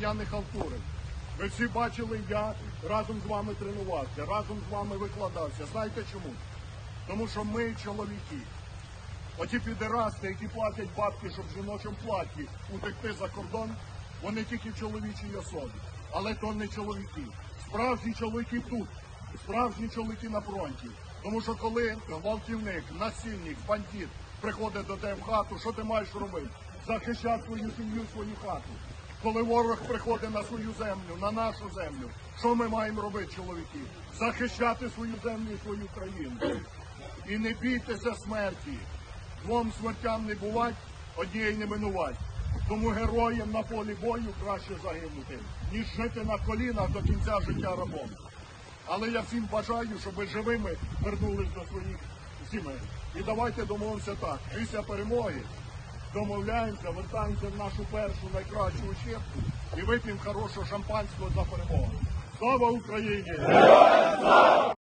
Я не халтурив. Ви всі бачили, я разом з вами тренувався, разом з вами викладався. Знаєте чому? Тому що ми чоловіки. Оті підерасти, які платять бабки, щоб в жіночому платі утекти за кордон, вони тільки в чоловічій особі. Але то не чоловіки. Справжні чоловіки тут, справжні чоловіки на фронті. Тому що коли гвалтівник, насильник, бандит приходить до тебе в хату, що ти маєш робити? Захищати свою сім'ю, свою хату. Коли ворог приходить на свою землю, на нашу землю, що ми маємо робити, чоловіки? Захищати свою землю і свою країну. І не бійтеся смерті. Двом смертям не бувать, однієї не минувать. Тому героям на полі бою краще загинути, ніж жити на колінах до кінця життя рабом. Але я всім бажаю, щоб ви живими вернулись до своїх сімей. І давайте домовимося так. Після перемоги домовляємося, вертаємося в нашу першу найкращу учебку і вип'ємо хорошого шампанського за перемогу. Слава Україні!